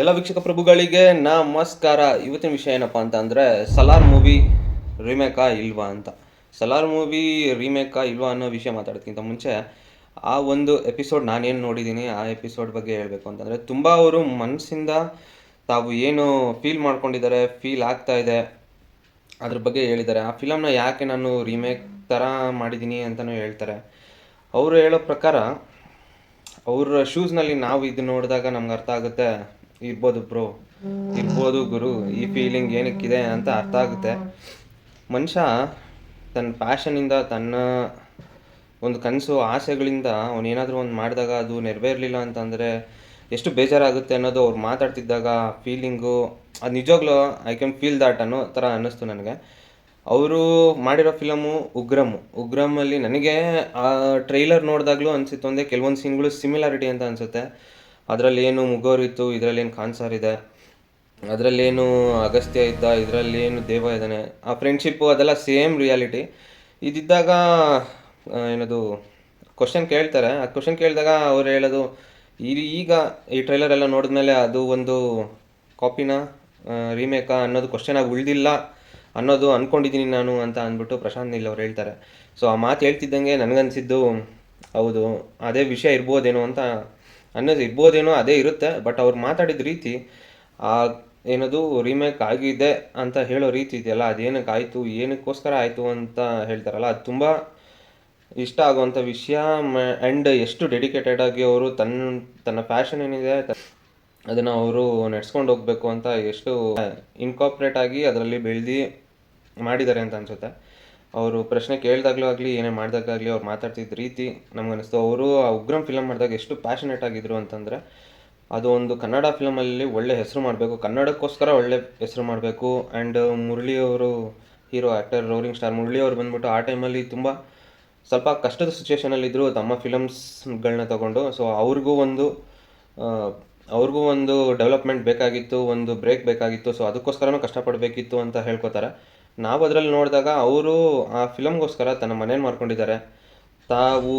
ಎಲ್ಲ ವೀಕ್ಷಕ ಪ್ರಭುಗಳಿಗೆ ನಮಸ್ಕಾರ. ಇವತ್ತಿನ ವಿಷಯ ಏನಪ್ಪ ಅಂತ ಅಂದರೆ ಸಲಾರ್ ಮೂವಿ ರೀಮೇಕಾ ಇಲ್ವಾ ಅಂತ. ಸಲಾರ್ ಮೂವಿ ರೀಮೇಕಾ ಇಲ್ವಾ ಅನ್ನೋ ವಿಷಯ ಮಾತಾಡೋದಕ್ಕಿಂತ ಮುಂಚೆ, ಆ ಒಂದು ಎಪಿಸೋಡ್ ನಾನೇನು ನೋಡಿದ್ದೀನಿ ಆ ಎಪಿಸೋಡ್ ಬಗ್ಗೆ ಹೇಳಬೇಕು ಅಂತಂದರೆ, ತುಂಬ ಅವರು ಮನಸ್ಸಿಂದ ತಾವು ಏನು ಫೀಲ್ ಮಾಡ್ಕೊಂಡಿದ್ದಾರೆ ಫೀಲ್ ಆಗ್ತಾ ಇದೆ ಅದ್ರ ಬಗ್ಗೆ ಹೇಳಿದ್ದಾರೆ. ಆ ಫಿಲಮ್ನ ಯಾಕೆ ನಾನು ರೀಮೇಕ್ ಥರ ಮಾಡಿದ್ದೀನಿ ಅಂತಲೂ ಹೇಳ್ತಾರೆ. ಅವರು ಹೇಳೋ ಪ್ರಕಾರ, ಅವರ ಶೂಸ್ನಲ್ಲಿ ನಾವು ಇದು ನೋಡಿದಾಗ ನಮ್ಗೆ ಅರ್ಥ ಆಗುತ್ತೆ ಇರ್ಬೋದು ಬ್ರೋ ಇರ್ಬೋದು ಗುರು. ಈ ಫೀಲಿಂಗ್ ಏನಕ್ಕಿದೆ ಅಂತ ಅರ್ಥ ಆಗುತ್ತೆ. ಮನುಷ್ಯ ತನ್ನ ಪ್ಯಾಷನಿಂದ ತನ್ನ ಒಂದು ಕನಸು, ಆಸೆಗಳಿಂದ ಅವನೇನಾದರೂ ಒಂದು ಮಾಡಿದಾಗ ಅದು ನೆರವೇರಲಿಲ್ಲ ಅಂತಂದರೆ ಎಷ್ಟು ಬೇಜಾರಾಗುತ್ತೆ ಅನ್ನೋದು ಅವ್ರು ಮಾತಾಡ್ತಿದ್ದಾಗ ಫೀಲಿಂಗು ಅದು ನಿಜವಾಗ್ಲೂ ಐ ಕ್ಯಾನ್ ಫೀಲ್ ದಾಟ್ ಅನ್ನೋ ಥರ ಅನ್ನಿಸ್ತು ನನಗೆ. ಅವರು ಮಾಡಿರೋ ಫಿಲಮು ಉಗ್ರಮ್ ಉಗ್ರಮಲ್ಲಿ ನನಗೆ ಆ ಟ್ರೈಲರ್ ನೋಡಿದಾಗಲೂ ಅನಿಸಿತ್ತು. ಅಂದರೆ ಕೆಲವೊಂದು ಸೀನ್ಗಳು ಸಿಮಿಲಾರಿಟಿ ಅಂತ ಅನಿಸುತ್ತೆ. ಅದರಲ್ಲಿ ಏನು ಮುಗೋರಿತ್ತು ಇದರಲ್ಲಿ ಏನು ಕಾನ್ಸಾರ್ ಇದೆ ಅದರಲ್ಲೇನು ಅಗಸ್ತ್ಯ ಇದ್ದ ಇದರಲ್ಲಿ ಏನು ದೇವ ಇದ್ದಾನೆ ಆ ಫ್ರೆಂಡ್ಶಿಪ್ಪು ಅದೆಲ್ಲ ಸೇಮ್ ರಿಯಾಲಿಟಿ ಇದಿದ್ದಾಗ ಏನದು ಕ್ವಶನ್ ಕೇಳ್ತಾರೆ. ಆ ಕ್ವಶನ್ ಕೇಳಿದಾಗ ಅವ್ರು ಹೇಳೋದು ಈಗ ಈ ಟ್ರೈಲರ್ ಎಲ್ಲ ನೋಡಿದ್ಮೇಲೆ ಅದು ಒಂದು ಕಾಪಿನ ರೀಮೇಕಾ ಅನ್ನೋದು ಕ್ವಶನ್ ಆಗಿ ಉಳಿದಿಲ್ಲ ಅನ್ನೋದು ಅಂದ್ಕೊಂಡಿದ್ದೀನಿ ನಾನು ಅಂತ ಅಂದ್ಬಿಟ್ಟು ಪ್ರಶಾಂತ್ ನೀಲ್ ಅವ್ರು ಹೇಳ್ತಾರೆ. ಸೊ ಆ ಮಾತು ಹೇಳ್ತಿದ್ದಂಗೆ ನನಗನ್ಸಿದ್ದು, ಹೌದು, ಅದೇ ವಿಷಯ ಇರ್ಬೋದೇನೋ ಅಂತ ಅನ್ನೋದು ಇರ್ಬೋದೇನೋ ಅದೇ ಇರುತ್ತೆ ಬಟ್ ಅವ್ರು ಮಾತಾಡಿದ ರೀತಿ, ಆ ಏನದು ರೀಮೇಕ್ ಆಗಿದೆ ಅಂತ ಹೇಳೋ ರೀತಿ ಇದೆಯಲ್ಲ, ಅದೇನಕ್ಕೆ ಆಯಿತು, ಏನಕ್ಕೋಸ್ಕರ ಆಯಿತು ಅಂತ ಹೇಳ್ತಾರಲ್ಲ, ಅದು ತುಂಬ ಇಷ್ಟ ಆಗುವಂಥ ವಿಷಯ. ಆ್ಯಂಡ್ ಎಷ್ಟು ಡೆಡಿಕೇಟೆಡ್ ಆಗಿ ಅವರು ತನ್ನ ತನ್ನ ಪ್ಯಾಷನ್ ಏನಿದೆ ಅದನ್ನು ಅವರು ನಡ್ಸ್ಕೊಂಡು ಹೋಗಬೇಕು ಅಂತ ಎಷ್ಟು ಇನ್ಕಾಪ್ರೇಟ್ ಆಗಿ ಅದರಲ್ಲಿ ಬೆಳೆದು ಮಾಡಿದ್ದಾರೆ ಅಂತ ಅನಿಸುತ್ತೆ. ಅವರು ಪ್ರಶ್ನೆ ಕೇಳಿದಾಗಲೂ ಆಗಲಿ, ಏನೇ ಮಾಡಿದಾಗಲಿ ಅವ್ರು ಮಾತಾಡ್ತಿದ್ದ ರೀತಿ ನಮಗನ್ನಿಸ್ತು. ಅವರು ಆ ಉಗ್ರಂ ಫಿಲಮ್ ಮಾಡಿದಾಗ ಎಷ್ಟು ಪ್ಯಾಷನೇಟ್ ಆಗಿದ್ರು ಅಂತಂದರೆ, ಅದು ಒಂದು ಕನ್ನಡ ಫಿಲಮಲ್ಲಿ ಒಳ್ಳೆ ಹೆಸರು ಮಾಡಬೇಕು. ಕನ್ನಡಕ್ಕೋಸ್ಕರ ಒಳ್ಳೆ ಹೆಸರು ಮಾಡಬೇಕು. ಆ್ಯಂಡ್ ಮುರಳಿ ಅವರು hero actor roaring star Murali ಅವರು ಬಂದ್ಬಿಟ್ಟು ಆ ಟೈಮಲ್ಲಿ ತುಂಬ ಸ್ವಲ್ಪ ಕಷ್ಟದ ಸಿಚುವೇಷನಲ್ಲಿದ್ದರು ತಮ್ಮ ಫಿಲಮ್ಸ್ಗಳನ್ನ ತಗೊಂಡು. ಸೊ ಅವ್ರಿಗೂ ಒಂದು ಅವ್ರಿಗೂ ಒಂದು ಡೆವಲಪ್ಮೆಂಟ್ ಬೇಕಾಗಿತ್ತು, ಒಂದು ಬ್ರೇಕ್ ಬೇಕಾಗಿತ್ತು. ಸೊ ಅದಕ್ಕೋಸ್ಕರನೂ ಕಷ್ಟಪಡಬೇಕಿತ್ತು ಅಂತ ಹೇಳ್ಕೊತಾರೆ. ನಾವು ಅದರಲ್ಲಿ ನೋಡಿದಾಗ ಅವರು ಆ ಫಿಲಮ್ಗೋಸ್ಕರ ತನ್ನ ಮನೇನ ಮಾರ್ಕೊಂಡಿದ್ದಾರೆ ತಾವು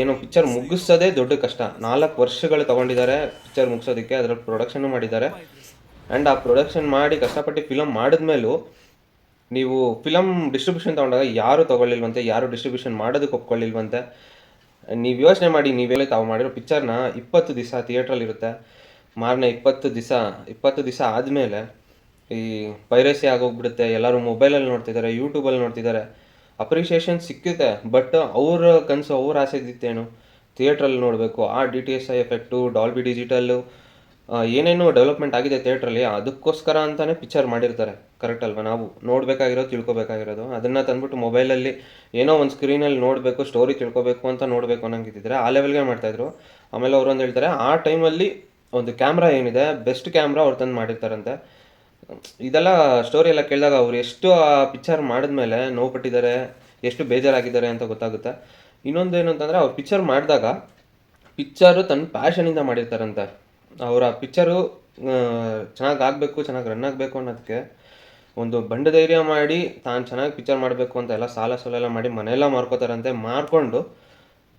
ಏನು ಪಿಕ್ಚರ್ ಮುಗಿಸೋದೇ ದೊಡ್ಡ ಕಷ್ಟ. ನಾಲ್ಕು ವರ್ಷಗಳು ತಗೊಂಡಿದ್ದಾರೆ ಪಿಕ್ಚರ್ ಮುಗಿಸೋದಕ್ಕೆ, ಅದರಲ್ಲಿ ಪ್ರೊಡಕ್ಷನ್ ಮಾಡಿದ್ದಾರೆ. ಆ್ಯಂಡ್ ಆ ಪ್ರೊಡಕ್ಷನ್ ಮಾಡಿ ಕಷ್ಟಪಟ್ಟು ಫಿಲಮ್ ಮಾಡಿದ್ಮೇಲೂ ನೀವು ಫಿಲಮ್ ಡಿಸ್ಟ್ರಿಬ್ಯೂಷನ್ ತೊಗೊಂಡಾಗ ಯಾರು ತೊಗೊಳ್ಳಿಲ್ವಂತೆ, ಯಾರು ಡಿಸ್ಟ್ರಿಬ್ಯೂಷನ್ ಮಾಡೋದಕ್ಕೆ ಒಪ್ಕೊಳ್ಳಿಲ್ವಂತೆ. ನೀವು ಯೋಚನೆ ಮಾಡಿ ನೀವೆಲ್ಲ ತಾವು ಮಾಡಿರೋ ಪಿಕ್ಚರ್ನ ಇಪ್ಪತ್ತು ದಿವಸ ಥಿಯೇಟ್ರಲ್ಲಿರುತ್ತೆ ಮಾರನೇ ಇಪ್ಪತ್ತು ದಿವಸ ಇಪ್ಪತ್ತು ದಿವಸ ಆದಮೇಲೆ ಈ ಪೈರಸಿ ಆಗೋಗ್ಬಿಡುತ್ತೆ, ಎಲ್ಲರೂ ಮೊಬೈಲಲ್ಲಿ ನೋಡ್ತಿದ್ದಾರೆ ಯೂಟ್ಯೂಬಲ್ಲಿ ನೋಡ್ತಿದ್ದಾರೆ ಅಪ್ರಿಷಿಯೇಷನ್ ಸಿಕ್ಕುತ್ತೆ ಬಟ್ ಅವ್ರ ಕನಸು, ಅವ್ರ ಆಸೆ ಇದ್ದಿತ್ತೇನು ಥಿಯೇಟ್ರಲ್ಲಿ ನೋಡಬೇಕು, ಆ D T S I effect Dolby digital ಏನೇನು ಡೆವಲಪ್ಮೆಂಟ್ ಆಗಿದೆ ಥಿಯೇಟ್ರಲ್ಲಿ ಅದಕ್ಕೋಸ್ಕರ ಅಂತಲೇ ಪಿಕ್ಚರ್ ಮಾಡಿರ್ತಾರೆ ಕರೆಕ್ಟ್ ಅಲ್ವಾ? ನಾವು ನೋಡಬೇಕಾಗಿರೋದು, ತಿಳ್ಕೊಬೇಕಾಗಿರೋದು, ಅದನ್ನು ತಂದ್ಬಿಟ್ಟು ಮೊಬೈಲಲ್ಲಿ ಏನೋ ಒಂದು ಸ್ಕ್ರೀನಲ್ಲಿ ನೋಡಬೇಕು ಸ್ಟೋರಿ ತಿಳ್ಕೊಬೇಕು ಅಂತ ನೋಡಬೇಕು ಅನ್ನಂಗಿದ್ದಿದ್ರೆ ಆ ಲೆವೆಲ್ಗೆ ಮಾಡ್ತಾಯಿದ್ರು ಆಮೇಲೆ ಅವ್ರು ಒಂದು ಹೇಳ್ತಾರೆ, ಆ ಟೈಮಲ್ಲಿ ಒಂದು ಕ್ಯಾಮ್ರಾ ಏನಿದೆ ಬೆಸ್ಟ್ ಕ್ಯಾಮ್ರಾ ಅವ್ರು ತಂದು ಮಾಡಿರ್ತಾರಂತೆ. ಇದೆಲ್ಲ ಸ್ಟೋರಿ ಎಲ್ಲ ಕೇಳಿದಾಗ ಅವ್ರು ಎಷ್ಟು ಆ ಪಿಕ್ಚರ್ ಮಾಡಿದ್ಮೇಲೆ ನೋವು ಪಟ್ಟಿದ್ದಾರೆ, ಎಷ್ಟು ಬೇಜಾರಾಗಿದ್ದಾರೆ ಅಂತ ಗೊತ್ತಾಗುತ್ತೆ. ಇನ್ನೊಂದು ಏನು ಅಂತಂದರೆ ಅವ್ರು ಪಿಕ್ಚರ್ ಮಾಡಿದಾಗ ಪಿಕ್ಚರು ತನ್ನ ಪ್ಯಾಷನಿಂದ ಮಾಡಿರ್ತಾರಂತೆ. ಅವರ ಪಿಕ್ಚರು ಚೆನ್ನಾಗಿ ಆಗಬೇಕು, ಚೆನ್ನಾಗಿ ರನ್ ಆಗಬೇಕು ಅನ್ನೋದಕ್ಕೆ ಒಂದು ಬಂಡ ಧೈರ್ಯ ಮಾಡಿ ತಾನು ಚೆನ್ನಾಗಿ ಪಿಕ್ಚರ್ ಮಾಡಬೇಕು ಅಂತ ಎಲ್ಲ ಸಾಲ ಸೋಲ ಎಲ್ಲ ಮಾಡಿ ಮನೆಯೆಲ್ಲ ಮಾರ್ಕೋತಾರಂತೆ. ಮಾರ್ಕೊಂಡು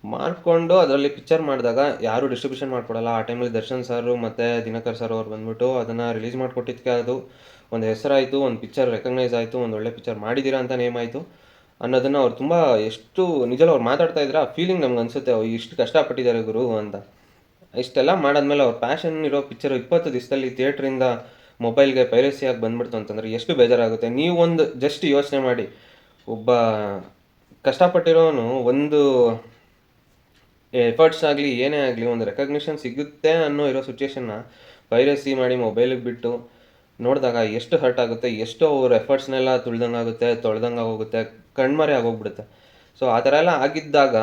ಮಾರ್ಕೊಂಡು ಅದರಲ್ಲಿ ಪಿಕ್ಚರ್ ಮಾಡಿದಾಗ ಯಾರು ಡಿಸ್ಟ್ರಿಬ್ಯೂಷನ್ ಮಾಡಿಕೊಡಲ್ಲ. ಆ ಟೈಮಲ್ಲಿ ದರ್ಶನ್ ಸರ್ ಮತ್ತು ದಿನಕರ್ ಸರ್ ಅವ್ರು ಬಂದ್ಬಿಟ್ಟು ಅದನ್ನು ರಿಲೀಸ್ ಮಾಡಿಕೊಟ್ಟಿದ್ದಕ್ಕೆ ಅದು ಒಂದು ಹೆಸರಾಯಿತು, ಒಂದು ಪಿಕ್ಚರ್ ರೆಕಗ್ನೈಸ್ ಆಯಿತು, ಒಂದು ಒಳ್ಳೆ ಪಿಕ್ಚರ್ ಮಾಡಿದ್ದೀರಾ ಅಂತ ನೇಮ್ ಆಯಿತು. ಅನ್ನೋದನ್ನು ಅವ್ರು ತುಂಬ ಎಷ್ಟು ನಿಜಲ್ಲ ಅವ್ರು ಮಾತಾಡ್ತಾ ಇದ್ರೆ ಆ ಫೀಲಿಂಗ್ ನಮ್ಗೆ ಅನಿಸುತ್ತೆ ಅವ್ರು ಇಷ್ಟು ಕಷ್ಟಪಟ್ಟಿದ್ದಾರೆ ಗುರು ಅಂತ. ಇಷ್ಟೆಲ್ಲ ಮಾಡಾದ್ಮೇಲೆ ಅವ್ರ ಪ್ಯಾಷನ್ ಇರೋ ಪಿಕ್ಚರ್ ಇಪ್ಪತ್ತು ದಿವಸದಲ್ಲಿ ಥಿಯೇಟ್ರಿಂದ ಮೊಬೈಲ್ಗೆ ಪೈರಸಿಯಾಗಿ ಬಂದ್ಬಿಡ್ತು ಅಂತಂದರೆ ಎಷ್ಟು ಬೇಜಾರಾಗುತ್ತೆ. ನೀವು ಒಂದು ಜಸ್ಟ್ ಯೋಚನೆ ಮಾಡಿ, ಒಬ್ಬ ಕಷ್ಟಪಟ್ಟಿರೋನು ಒಂದು ಎಫರ್ಟ್ಸ್ ಆಗಲಿ, ಏನೇ ಆಗಲಿ, ಒಂದು ರೆಕಗ್ನಿಷನ್ ಸಿಗುತ್ತೆ ಅನ್ನೋ ಇರೋ ಸಿಚುವೇಶನ್ನ ಪೈರಸಿ ಮಾಡಿ ಮೊಬೈಲಿಗೆ ಬಿಟ್ಟು ನೋಡಿದಾಗ ಎಷ್ಟು ಹರ್ಟ್ ಆಗುತ್ತೆ, ಎಷ್ಟು ಅವ್ರ ಎಫರ್ಟ್ಸ್ನೆಲ್ಲ ತುಳ್ದಂಗೆ ಆಗುತ್ತೆ, ತೊಳ್ದಂಗೆ ಆಗೋಗುತ್ತೆ, ಕಣ್ಮರೆ ಆಗೋಗ್ಬಿಡುತ್ತೆ. ಸೊ ಆ ಥರ ಎಲ್ಲ ಆಗಿದ್ದಾಗ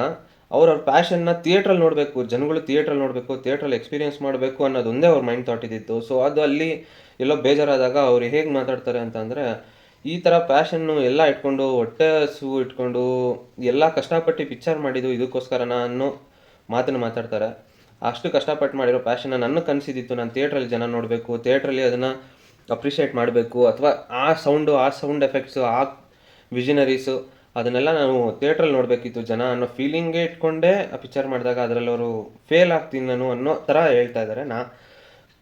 ಅವ್ರ ಅವ್ರ ಪ್ಯಾಷನ್ನ ಥಿಯೇಟ್ರಲ್ಲಿ ನೋಡಬೇಕು, ಜನಗಳು ಥಿಯೇಟ್ರಲ್ಲಿ ನೋಡಬೇಕು ಥಿಯೇಟ್ರಲ್ಲಿ ಎಕ್ಸ್ಪೀರಿಯನ್ಸ್ ಮಾಡಬೇಕು ಅನ್ನೋದೊಂದೇ ಅವ್ರ ಮೈಂಡ್ ಥಾಟ್ ಇದ್ದಿತ್ತು. ಸೊ ಅದು ಅಲ್ಲಿ ಎಲ್ಲೋ ಬೇಜಾರಾದಾಗ ಅವ್ರು ಹೇಗೆ ಮಾತಾಡ್ತಾರೆ ಅಂತಂದರೆ ಈ ಥರ ಪ್ಯಾಷನ್ನು ಎಲ್ಲ ಇಟ್ಕೊಂಡು, ಹೊಟ್ಟೆ ಹಸು ಇಟ್ಕೊಂಡು, ಎಲ್ಲ ಕಷ್ಟಪಟ್ಟು ಪಿಕ್ಚರ್ ಮಾಡಿದ್ದು ಇದಕ್ಕೋಸ್ಕರನ ಅನ್ನೋ ಮಾತನ್ನು ಮಾತಾಡ್ತಾರೆ. ಅಷ್ಟು ಕಷ್ಟಪಟ್ಟು ಮಾಡಿರೋ ಪ್ಯಾಷನ್ನ ನನ್ನ ಕನಸಿದ್ದಿತ್ತು ನಾನು ಥಿಯೇಟ್ರಲ್ಲಿ ಜನ ನೋಡಬೇಕು ಥಿಯೇಟ್ರಲ್ಲಿ ಅದನ್ನು ಅಪ್ರಿಷಿಯೇಟ್ ಮಾಡಬೇಕು, ಅಥವಾ ಆ ಸೌಂಡು ಆ ಸೌಂಡ್ ಎಫೆಕ್ಟ್ಸು ಆ ವಿಷನರೀಸು ಅದನ್ನೆಲ್ಲ ನಾವು ಥಿಯೇಟ್ರಲ್ಲಿ ನೋಡಬೇಕಿತ್ತು ಜನ ಅನ್ನೋ ಫೀಲಿಂಗೇ ಇಟ್ಕೊಂಡೇ ಆ ಪಿಕ್ಚರ್ ಮಾಡಿದಾಗ ಅದರಲ್ಲಿ ಅವರು ಫೇಲ್ ಆಗ್ತೀನಿ ನಾನು ಅನ್ನೋ ಥರ ಹೇಳ್ತಾ ಇದ್ದಾರೆ ನಾ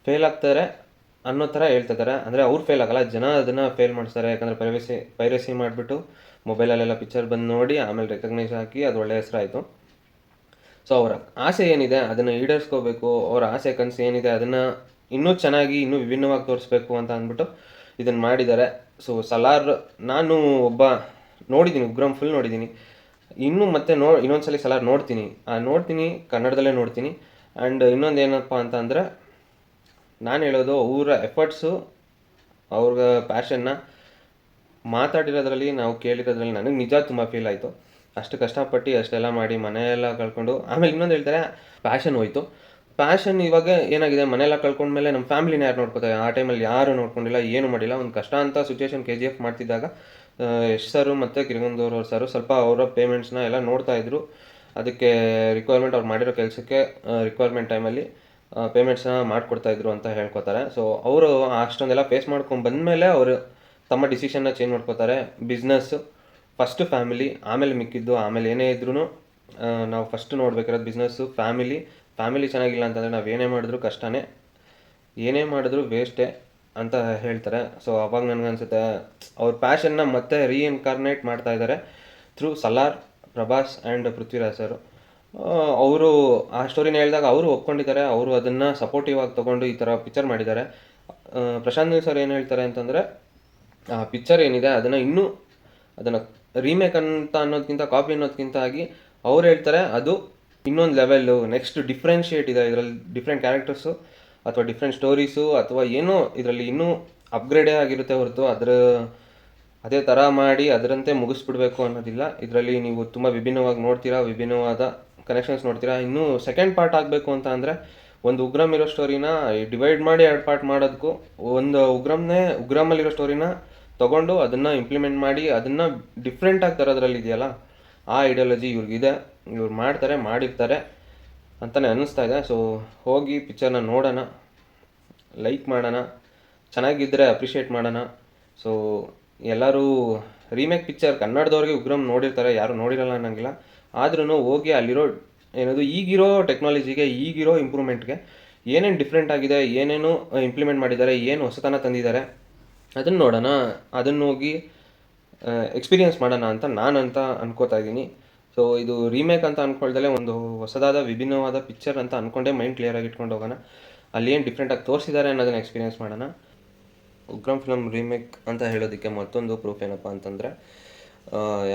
ಫೇಲ್ ಆಗ್ತಾರೆ ಅನ್ನೋ ಥರ ಹೇಳ್ತಾ ಇದ್ದಾರೆ ಅಂದರೆ ಅವ್ರು ಫೇಲ್ ಆಗಲ್ಲ, ಜನ ಅದನ್ನು ಫೇಲ್ ಮಾಡಿಸ್ತಾರೆ. ಯಾಕಂದರೆ ಪೈರಸಿ ಪೈರಸಿ ಮಾಡಿಬಿಟ್ಟು ಮೊಬೈಲಲ್ಲೆಲ್ಲ ಪಿಕ್ಚರ್ ಬಂದು ನೋಡಿ ಆಮೇಲೆ ರೆಕಗ್ನೈಸ್ ಹಾಕಿ ಅದು ಒಳ್ಳೆಯ ಹೆಸರಾಯಿತು. ಸೊ ಅವರ ಆಸೆ ಏನಿದೆ, ಅದನ್ನು ಈಡೇರಿಸ್ಕೋಬೇಕು, ಅವರ ಆಸೆ, ಕನಸು ಏನಿದೆ, ಅದನ್ನು ಇನ್ನೂ ಚೆನ್ನಾಗಿ, ಇನ್ನೂ ವಿಭಿನ್ನವಾಗಿ ತೋರಿಸ್ಬೇಕು ಅಂತ ಅಂದ್ಬಿಟ್ಟು ಇದನ್ನು ಮಾಡಿದ್ದಾರೆ. ಸೊ ಸಲಾರ್ ನಾನು ಒಬ್ಬ ನೋಡಿದ್ದೀನಿ ಉಗ್ರಂ ಫುಲ್ ನೋಡಿದ್ದೀನಿ ಇನ್ನೂ ಮತ್ತೆ ನೋ, ಇನ್ನೊಂದ್ಸಲಿ ಸಲಾರ್ ನೋಡ್ತೀನಿ. ಆ, ನೋಡ್ತೀನಿ, ಕನ್ನಡದಲ್ಲೇ ನೋಡ್ತೀನಿ. ಆ್ಯಂಡ್ ಇನ್ನೊಂದು ಏನಪ್ಪ ಅಂತ ಅಂದರೆ, ನಾನು ಹೇಳೋದು ಅವರ ಎಫರ್ಟ್ಸು ಅವ್ರ ಪ್ಯಾಷನ್ನ ಮಾತಾಡಿರೋದ್ರಲ್ಲಿ, ನಾವು ಕೇಳಿರೋದ್ರಲ್ಲಿ ನನಗೆ ನಿಜ ತುಂಬ ಫೀಲ್ ಆಯಿತು. ಅಷ್ಟು ಕಷ್ಟಪಟ್ಟು ಅಷ್ಟೆಲ್ಲ ಮಾಡಿ ಮನೆಯೆಲ್ಲ ಕಳ್ಕೊಂಡು, ಆಮೇಲೆ ಇನ್ನೊಂದು ಹೇಳ್ತಾರೆ ಪ್ಯಾಷನ್ ಹೋಯ್ತು. ಪ್ಯಾಷನ್ ಇವಾಗ ಏನಾಗಿದೆ, ಮನೆಯೆಲ್ಲ ಕಳ್ಕೊಂಡ್ಮೇಲೆ ನಮ್ಮ ಫ್ಯಾಮಿಲಿನ ಯಾರು ನೋಡ್ಕೋತಾರೆ? ಆ ಟೈಮಲ್ಲಿ ಯಾರು ನೋಡ್ಕೊಂಡಿಲ್ಲ, ಏನು ಮಾಡಿಲ್ಲ. ಒಂದು ಕಷ್ಟ ಅಂತ ಸಿಚುವೇಶನ್ ಕೆ ಜಿ ಎಫ್ ಮಾಡ್ತಿದ್ದಾಗ ಯಶ್ ಸರು ಮತ್ತು ಕಿರಿಗಂದೂರವ್ರ ಸರು ಸ್ವಲ್ಪ ಅವರ ಪೇಮೆಂಟ್ಸ್ನ ಎಲ್ಲ ನೋಡ್ತಾ ಇದ್ರು. ಅದಕ್ಕೆ ರಿಕ್ವೈರ್ಮೆಂಟ್ ಅವ್ರು ಮಾಡಿರೋ ಕೆಲಸಕ್ಕೆ ರಿಕ್ವೈರ್ಮೆಂಟ್ ಟೈಮಲ್ಲಿ ಪೇಮೆಂಟ್ಸ್ನ ಮಾಡಿಕೊಡ್ತಾ ಇದ್ರು ಅಂತ ಹೇಳ್ಕೊತಾರೆ. ಸೊ ಅವರು ಅಷ್ಟೊಂದೆಲ್ಲ ಫೇಸ್ ಮಾಡ್ಕೊಂಡು ಬಂದಮೇಲೆ ಅವರು ತಮ್ಮ ಡಿಸಿಷನ್ನ ಚೇಂಜ್ ಮಾಡ್ಕೋತಾರೆ. ಬಿಸ್ನೆಸ್ಸು ಫಸ್ಟು ಫ್ಯಾಮಿಲಿ ಆಮೇಲೆ ಮಿಕ್ಕಿದ್ದು, ಆಮೇಲೆ ಏನೇ ಇದ್ರೂ ನಾವು ಫಸ್ಟ್ ನೋಡ್ಬೇಕಿರೋದು ಬಿಸ್ನೆಸ್ಸು ಫ್ಯಾಮಿಲಿ ಫ್ಯಾಮಿಲಿ ಚೆನ್ನಾಗಿಲ್ಲ ಅಂತಂದರೆ ನಾವು ಏನೇ ಮಾಡಿದ್ರು ಕಷ್ಟನೇ. ಏನೇ ಮಾಡಿದ್ರು ವೇಸ್ಟೇ ಅಂತ ಹೇಳ್ತಾರೆ. ಸೊ ಅವಾಗ ನನಗನ್ಸುತ್ತೆ, ಅವ್ರ ಪ್ಯಾಷನ್ನ ಮತ್ತೆ ರೀಇನ್ಕಾರ್ನೇಟ್ ಮಾಡ್ತಾ ಇದ್ದಾರೆ through Salaar Prabhas and Prithviraj sir ಅವರು, ಆ ಸ್ಟೋರಿನ ಹೇಳಿದಾಗ ಅವರು ಒಪ್ಕೊಂಡಿದ್ದಾರೆ. ಅವರು ಅದನ್ನು ಸಪೋರ್ಟಿವ್ ಆಗಿ ತೊಗೊಂಡು ಈ ಥರ ಪಿಕ್ಚರ್ ಮಾಡಿದ್ದಾರೆ. ಪ್ರಶಾಂತ್ ಸರ್ ಏನು ಹೇಳ್ತಾರೆ ಅಂತಂದರೆ, ಆ ಪಿಕ್ಚರ್ ಏನಿದೆ, ಅದನ್ನು ಇನ್ನೂ, ಅದನ್ನು ರೀಮೇಕ್ ಅಂತ ಅನ್ನೋದಕ್ಕಿಂತ ಕಾಪಿ ಅನ್ನೋದಕ್ಕಿಂತ ಆಗಿ ಅವ್ರು ಹೇಳ್ತಾರೆ, ಅದು ಇನ್ನೊಂದು ಲೆವೆಲ್ಲು ನೆಕ್ಸ್ಟ್ ಡಿಫ್ರೆನ್ಷಿಯೇಟ್ ಇದೆ ಇದರಲ್ಲಿ ಡಿಫ್ರೆಂಟ್ ಕ್ಯಾರೆಕ್ಟರ್ಸು ಅಥವಾ ಡಿಫ್ರೆಂಟ್ ಸ್ಟೋರೀಸು ಅಥವಾ ಏನೋ ಇದರಲ್ಲಿ ಇನ್ನೂ ಅಪ್ಗ್ರೇಡೇ ಆಗಿರುತ್ತೆ ಹೊರತು ಅದರ, ಅದೇ ಥರ ಮಾಡಿ ಅದರಂತೆ ಮುಗಿಸ್ಬಿಡ್ಬೇಕು ಅನ್ನೋದಿಲ್ಲ. ಇದರಲ್ಲಿ ನೀವು ತುಂಬ ವಿಭಿನ್ನವಾಗಿ ನೋಡ್ತೀರಾ, ವಿಭಿನ್ನವಾದ ಕನೆಕ್ಷನ್ಸ್ ನೋಡ್ತೀರಾ. ಇನ್ನೂ ಸೆಕೆಂಡ್ ಪಾರ್ಟ್ ಆಗಬೇಕು ಅಂತ ಅಂದರೆ ಒಂದು ಉಗ್ರಮ್ ಇರೋ ಸ್ಟೋರಿನ ಡಿವೈಡ್ ಮಾಡಿ ಎರಡು ಪಾರ್ಟ್ ಮಾಡೋದಕ್ಕೂ ಒಂದು ಉಗ್ರಮ್ನೇ ಉಗ್ರಮಲ್ಲಿರೋ ಸ್ಟೋರಿನ ತಗೊಂಡು ಅದನ್ನು ಇಂಪ್ಲಿಮೆಂಟ್ ಮಾಡಿ ಅದನ್ನು ಡಿಫ್ರೆಂಟಾಗಿ ತರೋದ್ರಲ್ಲಿ ಇದೆಯಲ್ಲ, ಆ ಐಡಿಯಾಲಜಿ ಇವ್ರಿಗಿದೆ ಇವ್ರು ಮಾಡ್ತಾರೆ, ಮಾಡಿರ್ತಾರೆ ಅಂತಲೇ ಅನ್ನಿಸ್ತಾ ಇದೆ. ಸೊ ಹೋಗಿ ಪಿಕ್ಚರ್ನ ನೋಡೋಣ ಲೈಕ್ ಮಾಡೋಣ ಚೆನ್ನಾಗಿದ್ದರೆ ಅಪ್ರಿಷಿಯೇಟ್ ಮಾಡೋಣ. ಸೊ ಎಲ್ಲರೂ ರೀಮೇಕ್ ಪಿಕ್ಚರ್ ಕನ್ನಡದವ್ರಿಗೆ ಉಗ್ರಂ ನೋಡಿರ್ತಾರೆ, ಯಾರು ನೋಡಿರಲ್ಲ ಅನ್ನಂಗಿಲ್ಲ. ಆದ್ರೂ ಹೋಗಿ ಅಲ್ಲಿರೋ ಏನದು, ಈಗಿರೋ ಟೆಕ್ನಾಲಜಿಗೆ ಈಗಿರೋ ಇಂಪ್ರೂವ್ಮೆಂಟ್ಗೆ ಏನೇನು ಡಿಫ್ರೆಂಟ್ ಆಗಿದೆ, ಏನೇನು ಇಂಪ್ಲಿಮೆಂಟ್ ಮಾಡಿದ್ದಾರೆ, ಏನು ಹೊಸತನ ತಂದಿದ್ದಾರೆ ಅದನ್ನು ನೋಡೋಣ, ಅದನ್ನು ಹೋಗಿ ಎಕ್ಸ್ಪೀರಿಯನ್ಸ್ ಮಾಡೋಣ ಅಂತ ನಾನಂತ ಅನ್ಕೋತಾ ಇದ್ದೀನಿ. ಸೊ ಇದು ರೀಮೇಕ್ ಅಂತ ಅಂದ್ಕೊಳ್ದಲೇ ಒಂದು ಹೊಸದಾದ, ವಿಭಿನ್ನವಾದ ಪಿಕ್ಚರ್ ಅಂತ ಅಂದ್ಕೊಂಡೇ ಮೈಂಡ್ ಕ್ಲಿಯರಾಗಿ ಇಟ್ಕೊಂಡು ಹೋಗೋಣ. ಅಲ್ಲಿ ಏನು ಡಿಫ್ರೆಂಟಾಗಿ ತೋರಿಸಿದ್ದಾರೆ ಅನ್ನೋದನ್ನ ಎಕ್ಸ್ಪೀರಿಯನ್ಸ್ ಮಾಡೋಣ. ಉಗ್ರಂ ಫಿಲಮ್ ರೀಮೇಕ್ ಅಂತ ಹೇಳೋದಕ್ಕೆ ಮತ್ತೊಂದು ಪ್ರೂಫ್ ಏನಪ್ಪ ಅಂತಂದರೆ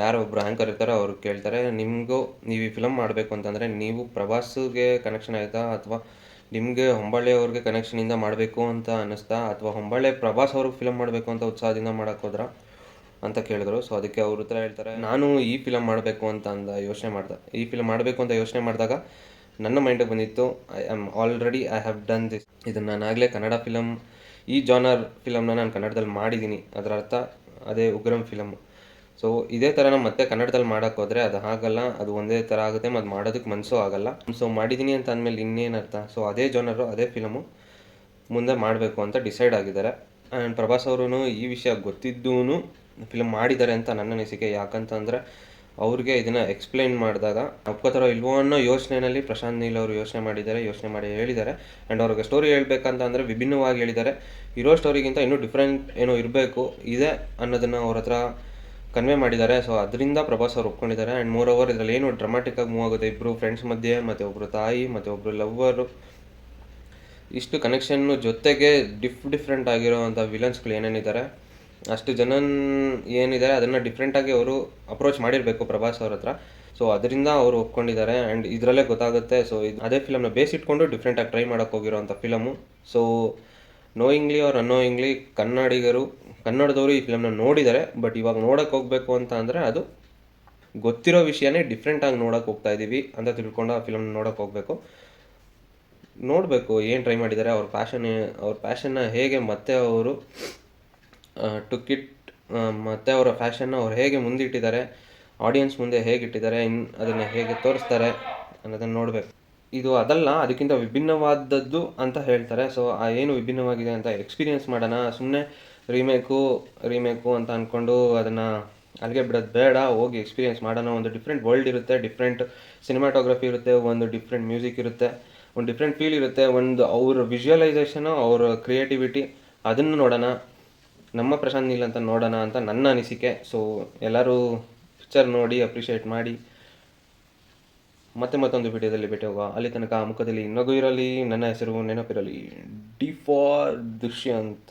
ಯಾರೋ ಒಬ್ಬರು ಆ್ಯಂಕರ್ ಇರ್ತಾರೋ, ಅವ್ರು ಕೇಳ್ತಾರೆ, ನಿಮಗೂ, ನೀವು ಈ ಫಿಲಮ್ ಮಾಡಬೇಕು ಅಂತಂದರೆ, ನೀವು ಪ್ರವಾಸಿಗೆ ಕನೆಕ್ಷನ್ ಆಯಿತಾ? ಅಥವಾ ನಿಮಗೆ ಹೊಂಬಾಳೆ ಅವ್ರಿಗೆ ಕನೆಕ್ಷನಿಂದ ಮಾಡಬೇಕು ಅಂತ ಅನ್ನಿಸ್ತಾ, ಅಥವಾ ಹೊಂಬಾಳೆ ಪ್ರಭಾಸ್ ಅವ್ರಿಗೆ ಫಿಲಮ್ ಮಾಡಬೇಕು ಅಂತ ಉತ್ಸಾಹದಿಂದ ಮಾಡಕ್ಕೆ ಹೋದ್ರಾ? ಅಂತ ಕೇಳಿದ್ರು. ಸೊ ಅದಕ್ಕೆ ಅವ್ರ ಹತ್ರ ಹೇಳ್ತಾರೆ, ನಾನು ಈ ಫಿಲಮ್ ಮಾಡಬೇಕು ಅಂತ ಅಂದ, ಯೋಚನೆ ಮಾಡ್ದೆ. ಈ ಫಿಲಮ್ ಮಾಡಬೇಕು ಅಂತ ಯೋಚನೆ ಮಾಡಿದಾಗ ನನ್ನ ಮೈಂಡಿಗೆ ಬಂದಿತ್ತು I am already I have done this ಇದನ್ನು ನಾನು ಆಗಲೇ ಕನ್ನಡ ಫಿಲಮ್ ಈ ಜಾನರ್ ಫಿಲಮ್ನ ನಾನು ಕನ್ನಡದಲ್ಲಿ ಮಾಡಿದ್ದೀನಿ. ಅದರ ಅರ್ಥ, ಅದೇ ಉಗ್ರಂ ಫಿಲಮ್ ಸೊ ಇದೇ ಥರನ ಮತ್ತೆ ಕನ್ನಡದಲ್ಲಿ ಮಾಡೋಕ್ಕೆ ಹೋದರೆ ಅದು ಆಗಲ್ಲ ಅದು ಒಂದೇ ಥರ ಆಗುತ್ತೆ ಮತ್ತು ಮಾಡೋದಕ್ಕೆ ಮನಸ್ಸು ಆಗಲ್ಲ. ಸೊ ಮಾಡಿದ್ದೀನಿ ಅಂತ ಅಂದಮೇಲೆ ಇನ್ನೇನು ಅರ್ಥ? ಸೊ ಅದೇ ಜೋನರು ಅದೇ ಫಿಲಮು ಮುಂದೆ ಮಾಡಬೇಕು ಅಂತ ಡಿಸೈಡ್ ಆಗಿದ್ದಾರೆ. ಆ್ಯಂಡ್ ಪ್ರಭಾಸ್ ಅವರು ಈ ವಿಷಯ ಗೊತ್ತಿದ್ದೂ ಫಿಲಮ್ ಮಾಡಿದ್ದಾರೆ ಅಂತ ನನ್ನ ಅನಿಸಿಕೆ. ಯಾಕಂತಂದರೆ ಅವ್ರಿಗೆ ಇದನ್ನು ಎಕ್ಸ್ಪ್ಲೈನ್ ಮಾಡಿದಾಗ ಒಪ್ಕೋತಾರೋ ಇಲ್ವೋ ಅನ್ನೋ ಯೋಚನೆಯಲ್ಲಿ ಪ್ರಶಾಂತ್ ನೀಲ್ ಅವರು ಯೋಚನೆ ಮಾಡಿದ್ದಾರೆ, ಯೋಚನೆ ಮಾಡಿ ಹೇಳಿದ್ದಾರೆ. ಆ್ಯಂಡ್ ಅವ್ರಿಗೆ ಸ್ಟೋರಿ ಹೇಳಬೇಕಂತ ಅಂದರೆ ವಿಭಿನ್ನವಾಗಿ ಹೇಳಿದ್ದಾರೆ. ಇರೋ ಸ್ಟೋರಿಗಿಂತ ಇನ್ನೂ ಡಿಫ್ರೆಂಟ್ ಏನೋ ಇರಬೇಕು, ಇದೆ ಅನ್ನೋದನ್ನು ಅವ್ರ ಹತ್ರ ಕನ್ವೆ ಮಾಡಿದ್ದಾರೆ. ಸೊ ಅದರಿಂದ ಪ್ರಭಾಸ್ ಅವ್ರು ಒಪ್ಕೊಂಡಿದ್ದಾರೆ. ಆ್ಯಂಡ್ ಮೋರ್ ಓವರ್ ಇದರಲ್ಲಿ ಏನು ಡ್ರಾಮಾಟಿಕ್ ಆಗಿ ಮೂವ್ ಆಗುತ್ತೆ ಇಬ್ಬರು ಫ್ರೆಂಡ್ಸ್ ಮಧ್ಯೆ, ಮತ್ತು ಒಬ್ಬರು ತಾಯಿ, ಮತ್ತು ಒಬ್ಬರು ಲವ್ವರು ಇಷ್ಟು ಕನೆಕ್ಷನ್ನು ಜೊತೆಗೆ ಡಿಫ್ ಡಿಫ್ರೆಂಟ್ ಆಗಿರೋವಂಥ ವಿಲನ್ಸ್ಗಳು ಏನೇನಿದ್ದಾರೆ? ಅಷ್ಟು ಜನ ಏನಿದ್ದಾರೆ ಅದನ್ನು ಡಿಫ್ರೆಂಟಾಗಿ ಅವರು ಅಪ್ರೋಚ್ ಮಾಡಿರಬೇಕು ಪ್ರಭಾಸ್ ಅವ್ರ ಹತ್ರ. ಸೊ ಅದರಿಂದ ಅವರು ಒಪ್ಕೊಂಡಿದ್ದಾರೆ. ಆ್ಯಂಡ್ ಇದರಲ್ಲೇ ಗೊತ್ತಾಗುತ್ತೆ ಸೊ ಇದು, ಅದೇ ಫಿಲಮ್ನ ಬೇಸ್ ಇಟ್ಕೊಂಡು ಡಿಫ್ರೆಂಟಾಗಿ ಟ್ರೈ ಮಾಡೋಕ್ಕೆ ಹೋಗಿರೋವಂಥ ಫಿಲಮು ಸೊ ನೋಯಿಂಗ್ಲಿ ಅವ್ರು ಅನ್ನೋಯಿಂಗ್ಲಿ ಕನ್ನಡಿಗರು ಕನ್ನಡದವರು ಈ ಫಿಲಮ್ನ ನೋಡಿದ್ದಾರೆ ಬಟ್ ಇವಾಗ ನೋಡೋಕೆ ಹೋಗಬೇಕು ಅಂತ ಅಂದರೆ ಅದು ಗೊತ್ತಿರೋ ವಿಷಯನೇ ಡಿಫ್ರೆಂಟಾಗಿ ನೋಡೋಕೆ ಹೋಗ್ತಾ ಇದ್ದೀವಿ ಅಂತ ತಿಳ್ಕೊಂಡು ಆ ಫಿಲಮ್ನ ನೋಡೋಕೆ ಹೋಗಬೇಕು. ನೋಡಬೇಕು, ಏನು ಟ್ರೈ ಮಾಡಿದ್ದಾರೆ ಅವ್ರ ಪ್ಯಾಷನ್ ಅವ್ರ ಪ್ಯಾಷನ್ನ ಹೇಗೆ ಮತ್ತೆ ಅವರು ಟುಕಿಟ್ ಮತ್ತು ಅವರ ಫ್ಯಾಷನ್ನ ಅವ್ರು ಹೇಗೆ ಮುಂದಿಟ್ಟಿದ್ದಾರೆ ಆಡಿಯನ್ಸ್ ಮುಂದೆ ಹೇಗೆ ಇಟ್ಟಿದ್ದಾರೆ ಇನ್ ಅದನ್ನು ಹೇಗೆ ತೋರಿಸ್ತಾರೆ ಅನ್ನೋದನ್ನು ನೋಡಬೇಕು. ಇದು ಅದಲ್ಲ, ಅದಕ್ಕಿಂತ ವಿಭಿನ್ನವಾದದ್ದು ಅಂತ ಹೇಳ್ತಾರೆ. ಸೊ ಆ ಏನು ವಿಭಿನ್ನವಾಗಿದೆ ಅಂತ ಎಕ್ಸ್ಪೀರಿಯನ್ಸ್ ಮಾಡೋಣ ಸುಮ್ಮನೆ ರೀಮೇಕು ರೀಮೇಕು ಅಂತ ಅಂದ್ಕೊಂಡು ಅದನ್ನು ಅಲ್ಲಿಗೆ ಬಿಡೋದು ಬೇಡ, ಹೋಗಿ ಎಕ್ಸ್ಪೀರಿಯೆನ್ಸ್ ಮಾಡೋಣ. ಒಂದು ಡಿಫ್ರೆಂಟ್ ವರ್ಲ್ಡ್ ಇರುತ್ತೆ ಡಿಫ್ರೆಂಟ್ ಸಿನಿಮಾಟೋಗ್ರಫಿ ಇರುತ್ತೆ, ಒಂದು ಡಿಫ್ರೆಂಟ್ ಮ್ಯೂಸಿಕ್ ಇರುತ್ತೆ, ಒಂದು ಡಿಫ್ರೆಂಟ್ ಫೀಲ್ ಇರುತ್ತೆ. ಒಂದು ಅವ್ರ ವಿಜುವಲೈಸೇಷನು ಅವ್ರ ಕ್ರಿಯೇಟಿವಿಟಿ ಅದನ್ನು ನೋಡೋಣ. ನಮ್ಮ ಪ್ರಶಾಂತ್ ನೀಲ್ ಅಂತ ನೋಡೋಣ ಅಂತ ನನ್ನ ಅನಿಸಿಕೆ. ಸೊ ಎಲ್ಲರೂ ಪಿಕ್ಚರ್ ನೋಡಿ ಅಪ್ರಿಷಿಯೇಟ್ ಮಾಡಿ. ಮತ್ತೆ ಮತ್ತೊಂದು ವಿಡಿಯೋದಲ್ಲಿ ಭೇಟಿ ಹೋಗುವ. ಅಲ್ಲಿ ತನಕ ಮುಖದಲ್ಲಿ ನಗು ಇರಲಿ, ನನ್ನ ಹೆಸರು ನೆನಪಿರಲಿ. D for Dushyant